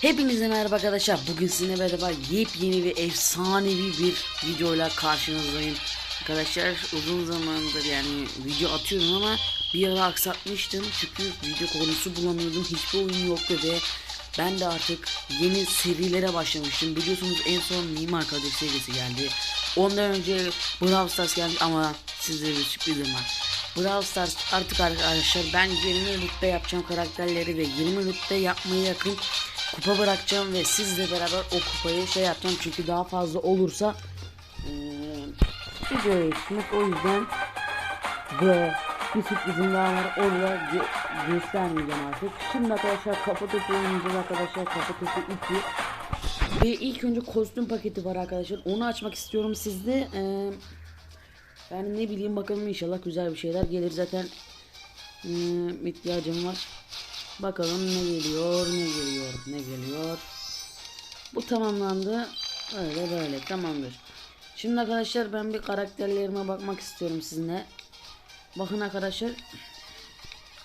Hepinize merhaba arkadaşlar. Bugün sizinle beraber yepyeni ve efsanevi bir videoyla karşınızdayım. Arkadaşlar uzun zamandır yani video atıyorum ama bir ara aksatmıştım. Çünkü video konusu bulamıyordum. Hiçbir oyun yoktu ve ben de artık yeni serilere başlamıştım. Biliyorsunuz en son Mimar Kadir serisi geldi. Ondan önce Brawl Stars geldi ama sizlere bir sürprizim var. Brawl Stars artık arkadaşlar ben 20 rütbe yapacağım karakterleri ve 20 rütbe yapmaya yakın kupa bırakacağım ve sizle beraber o kupayı şey yapacağım. Çünkü daha fazla olursa videoya yetişmek o yüzden ve bir sürprizim daha var. Onu da gö- göstermeyeceğim artık. Şimdi arkadaşlar kafa topu oynayacağız arkadaşlar. Kafa topu 2 ve ilk önce kostüm paketi var arkadaşlar. Onu açmak istiyorum sizde. Eee yani ne bileyim bakalım inşallah güzel bir şeyler gelir zaten. Hmm, ihtiyacım var. Bakalım ne geliyor, ne geliyor, ne geliyor. Bu tamamlandı. Öyle böyle tamamdır. Şimdi arkadaşlar ben bir karakterlerime bakmak istiyorum sizinle. Bakın arkadaşlar.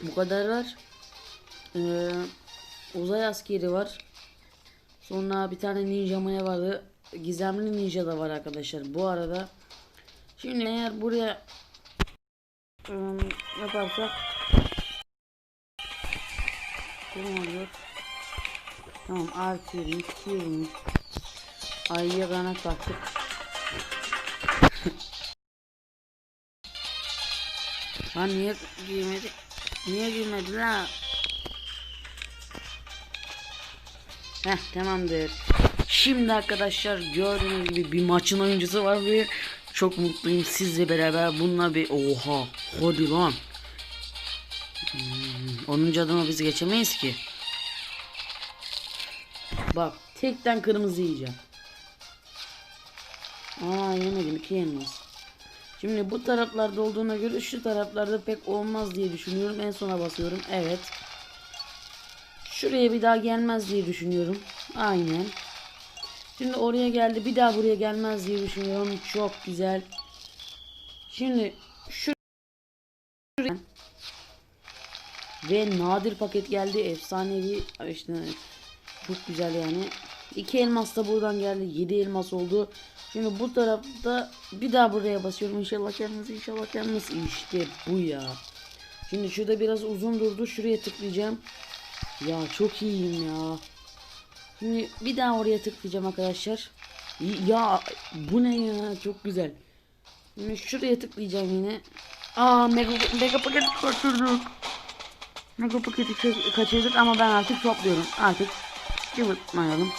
Bu kadar var. Ee, uzay askeri var. Sonra bir tane ninja maya vardı. Gizemli ninja da var arkadaşlar. Bu arada Şimdi eğer buraya ım, yaparsak ne oluyor? Tamam artı 20, 2 20. Ayıya kanat baktık. Lan niye giymedi? Niye giymedi la? Heh tamamdır. Şimdi arkadaşlar gördüğünüz gibi bir maçın oyuncusu var ve çok mutluyum sizle beraber bununla bir oha hadi lan. Onun adına biz geçemeyiz ki. Bak tekten kırmızı yiyeceğim. Aa yemedim iki yenmez. Şimdi bu taraflarda olduğuna göre şu taraflarda pek olmaz diye düşünüyorum. En sona basıyorum. Evet. Şuraya bir daha gelmez diye düşünüyorum. Aynen. Şimdi oraya geldi. Bir daha buraya gelmez diye düşünüyorum. Çok güzel. Şimdi şu ve nadir paket geldi. Efsanevi işte çok güzel yani. İki elmas da buradan geldi. Yedi elmas oldu. Şimdi bu tarafta bir daha buraya basıyorum. İnşallah gelmez. inşallah gelmez. İşte bu ya. Şimdi şurada biraz uzun durdu. Şuraya tıklayacağım. Ya çok iyiyim ya. Şimdi bir daha oraya tıklayacağım arkadaşlar. Ya bu ne ya çok güzel. Şimdi şuraya tıklayacağım yine. Aa mega, mega paketi kaçırdık. Mega paketi ka- kaçırdık ama ben artık topluyorum. Artık cıvıtmayalım.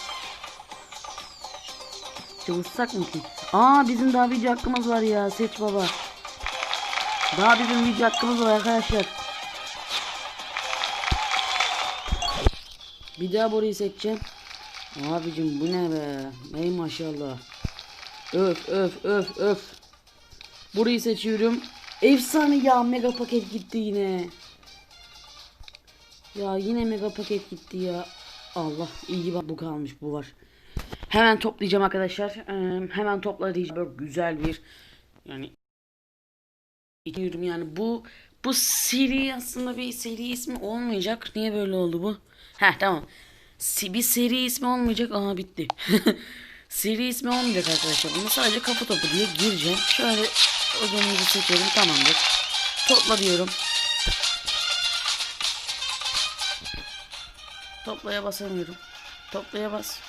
Cıvıtsak mı ki? Aa bizim daha video hakkımız var ya seç baba. Daha bizim video hakkımız var arkadaşlar. Bir daha burayı seçeceğim. Abicim bu ne be? Ey maşallah. Öf öf öf öf. Burayı seçiyorum. Efsane ya mega paket gitti yine. Ya yine mega paket gitti ya. Allah iyi bak bu kalmış bu var. Hemen toplayacağım arkadaşlar. Ee, hemen topla diyeceğim. Böyle güzel bir yani Bilmiyorum yani bu bu seri aslında bir seri ismi olmayacak. Niye böyle oldu bu? Heh tamam. Bir seri ismi olmayacak. Aha bitti. seri ismi olmayacak arkadaşlar. Bunu sadece kapı topu diye gireceğim. Şöyle ödümümüzü seçelim. Tamamdır. Topla diyorum. Toplaya basamıyorum. Toplaya bas.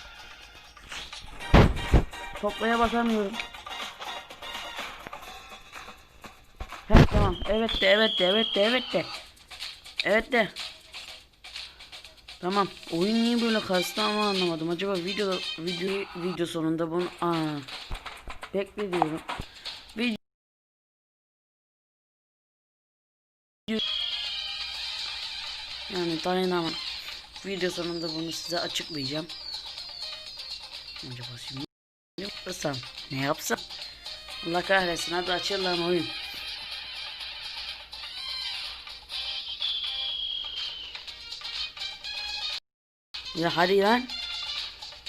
Toplaya basamıyorum. Heh tamam. Evet de evet de evet de evet de. Evet de. Tamam. Oyun niye böyle kastı ama anlamadım. Acaba video video video sonunda bunu aa bekle diyorum. Video yani dayanamam. Video sonunda bunu size açıklayacağım. Acaba şimdi ne yapsam? Ne yapsam? Allah kahretsin hadi açıl oyun. Ya hadi lan.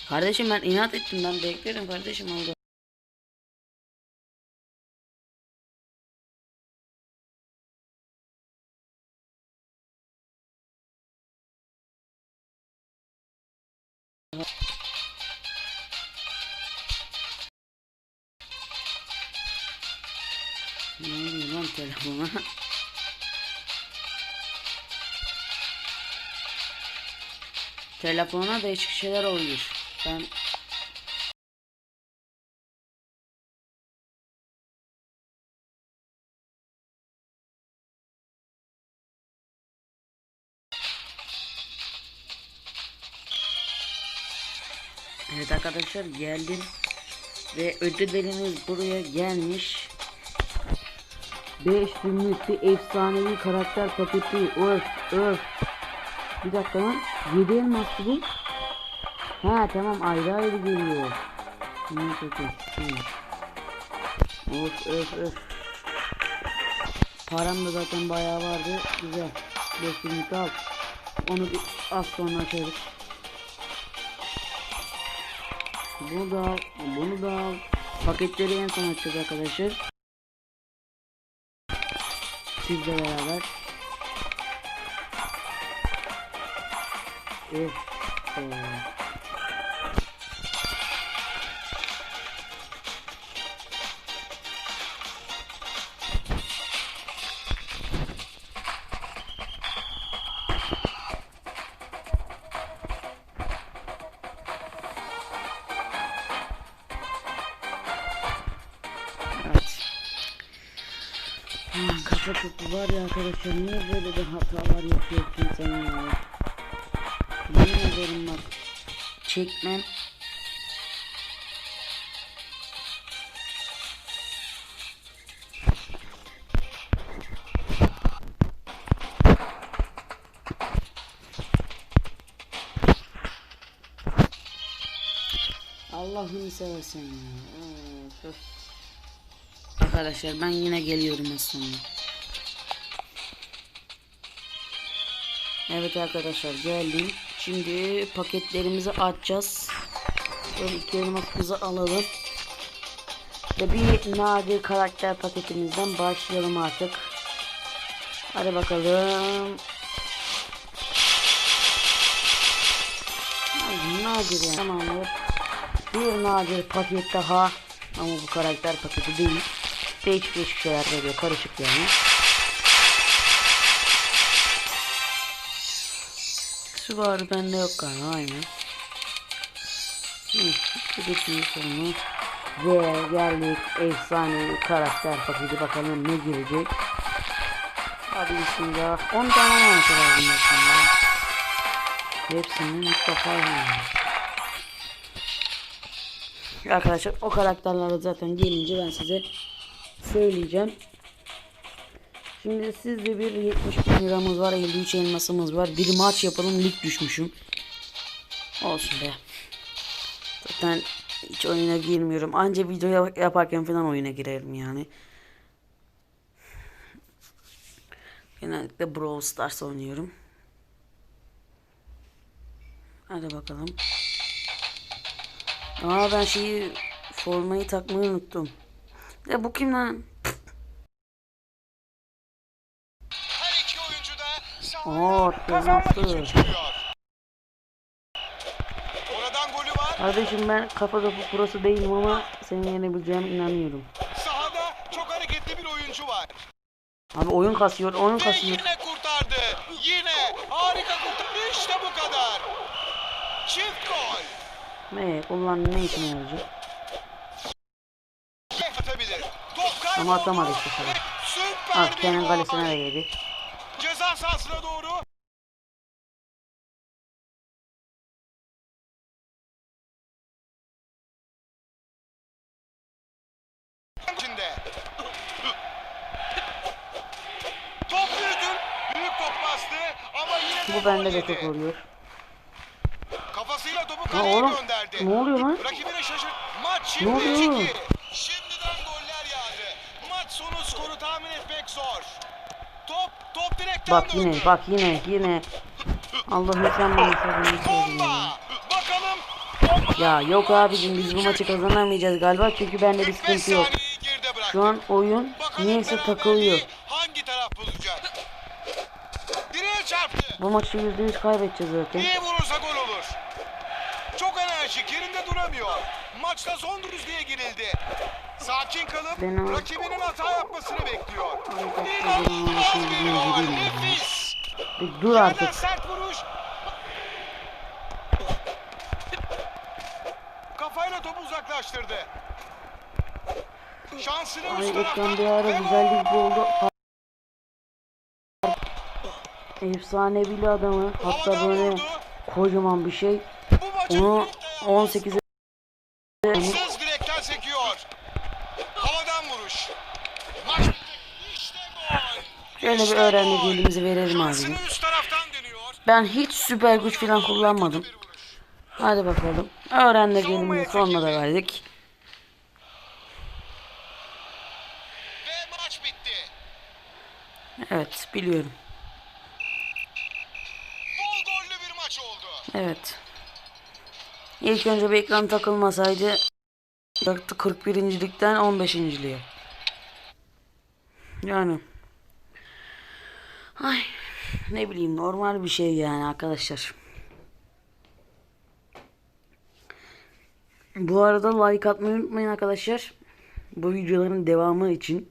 Kardeşim ben inat ettim ben beklerim kardeşim oldu. Ne oluyor lan telefona? Telefona değişik şeyler oluyor. Ben arkadaşlar geldim ve ödüllerimiz buraya gelmiş. 5 günlük bir efsanevi karakter paketi. Öf öf. Bir dakika lan. 7 elmas bu. Ha tamam ayrı ayrı geliyor. Of öf öf. Param da zaten bayağı vardı. Güzel. 5 günlük al. Onu bir az sonra açarız. Bunu da al. Bunu da al. Paketleri en son açacağız arkadaşlar. Sizle beraber. Of. Ee, Topu var ya arkadaşlar niye böyle bir hatalar yapıyor kimse ya. Yemin ederim bak. Çekmem. Allah'ını seversen ya. Öf. Arkadaşlar ben yine geliyorum az Evet arkadaşlar geldim. Şimdi paketlerimizi açacağız. Böyle iki elmasımızı alalım. Ve bir nadir karakter paketimizden başlayalım artık. Hadi bakalım. Nadir yani. Tamamdır. Bir nadir paket daha. Ama bu karakter paketi değil. Değişik değişik şeyler veriyor. Karışık yani. Su var bende yok galiba aynen. De sonu. Ve geldik efsane karakter paketi bakalım ne girecek. Hadi bismillah. 10 tane olması lazım aslında. Hepsini yani. Arkadaşlar o karakterleri zaten gelince ben size söyleyeceğim. Şimdi sizde bir 70 bin liramız var, 53 elmasımız var. Bir maç yapalım, lig düşmüşüm. Olsun be. Zaten hiç oyuna girmiyorum. Anca video yap- yaparken falan oyuna girerim yani. Genellikle Brawl Stars oynuyorum. Hadi bakalım. Aa ben şeyi formayı takmayı unuttum. Ya bu kim lan? Oo, kazanmak için çıkıyor. Oradan golü var. Kardeşim ben kafa topu prosu değilim ama seni yenebileceğime inanıyorum. Sahada çok hareketli bir oyuncu var. Abi oyun kasıyor, oyun Ve kasıyor. yine kurtardı. Yine harika kurtardı. İşte bu kadar. Çift gol. Ne kullan ne işine yarayacak? Atabilir. Top. Ama atamadı işte Süper kendi gol. kalesine de yedi. Ceza sahasına doğru. içinde. Top büyüdün. Büyük top bastı ama yine Bu bende de çok oluyor. Kafasıyla topu kaleye oğlum gönderdi. ne oluyor lan? Rakibine şaşırt. Maç şimdi oluyor 2. oğlum? Şimdiden goller yağdı. Maç sonu skoru tahmin etmek zor. Top Bak yine bak yine yine. Allah'ım sen bana söyle ya. Yok abicim biz bu maçı kazanamayacağız galiba çünkü bende bir 45 sıkıntı yok. Şu an oyun niyeyse takılıyor. Hangi taraf bulacak? Direğe çarptı. Bu maçı %100 kaybedeceğiz zaten. İyi vurursa gol olur. Çok tutunamıyor. Maçta son düzlüğe girildi. Sakin kalıp Ben rakibinin hata yapmasını bekliyor. Ay, İnanılmaz çok bir güzel, gol. çok güzel. Nefis. Bir dur artık. sert vuruş. Kafayla topu uzaklaştırdı. Şansını Ay ekran bir ara güzellik gol! oldu. Efsanevi bir adamı. Hatta böyle kocaman bir şey. Onu 18'e Sız direkten sekiyor. Havadan vuruş. Maç bitti. İşte gol. Şöyle bir gol. elimizi verelim abi. Ben hiç süper güç falan kullanmadım. Hadi bakalım. Öğrendik elimizi sonuna da verdik. Evet biliyorum. Evet. İlk önce bir ekran takılmasaydı yaktı 41. ligden 15. lige. Yani ay ne bileyim normal bir şey yani arkadaşlar. Bu arada like atmayı unutmayın arkadaşlar. Bu videoların devamı için.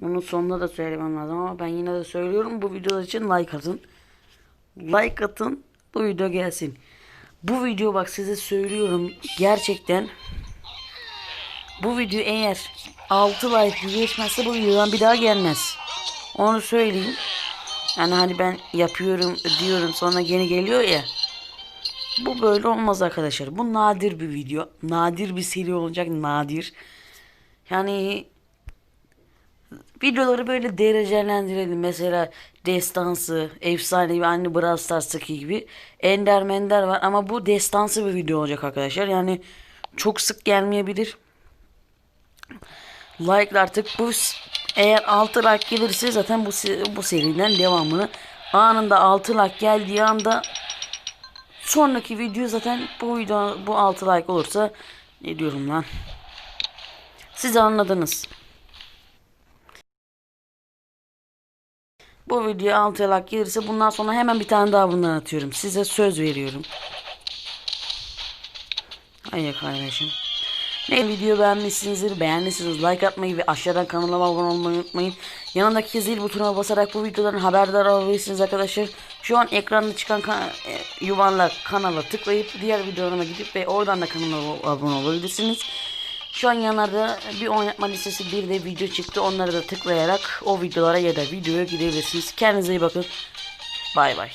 Bunu sonunda da söylemem lazım ama ben yine de söylüyorum. Bu videolar için like atın. Like atın. Bu video gelsin. Bu video bak size söylüyorum. Gerçekten bu video eğer 6 like geçmezse bu videodan bir daha gelmez. Onu söyleyeyim. Yani hani ben yapıyorum diyorum sonra gene geliyor ya. Bu böyle olmaz arkadaşlar. Bu nadir bir video. Nadir bir seri olacak. Nadir. Yani videoları böyle derecelendirelim. Mesela destansı, efsanevi aynı Brawl Stars'taki gibi ender mender var ama bu destansı bir video olacak arkadaşlar. Yani çok sık gelmeyebilir. Like artık bu eğer 6 like gelirse zaten bu bu seriden devamını anında 6 like geldiği anda sonraki video zaten bu video bu 6 like olursa ne diyorum lan siz anladınız. Bu video 6 like gelirse bundan sonra hemen bir tane daha bundan atıyorum. Size söz veriyorum. Hayır kardeşim. Ne video beğenmişsinizdir. Beğendiyseniz like atmayı ve aşağıdan kanalıma abone olmayı unutmayın. Yanındaki zil butonuna basarak bu videodan haberdar olabilirsiniz arkadaşlar. Şu an ekranda çıkan ka- e, yuvarlak kanala tıklayıp diğer videolarıma gidip ve oradan da kanalıma abone olabilirsiniz. Şu an yanlarda bir oynatma listesi bir de video çıktı. Onları da tıklayarak o videolara ya da videoya gidebilirsiniz. Kendinize iyi bakın. Bay bay.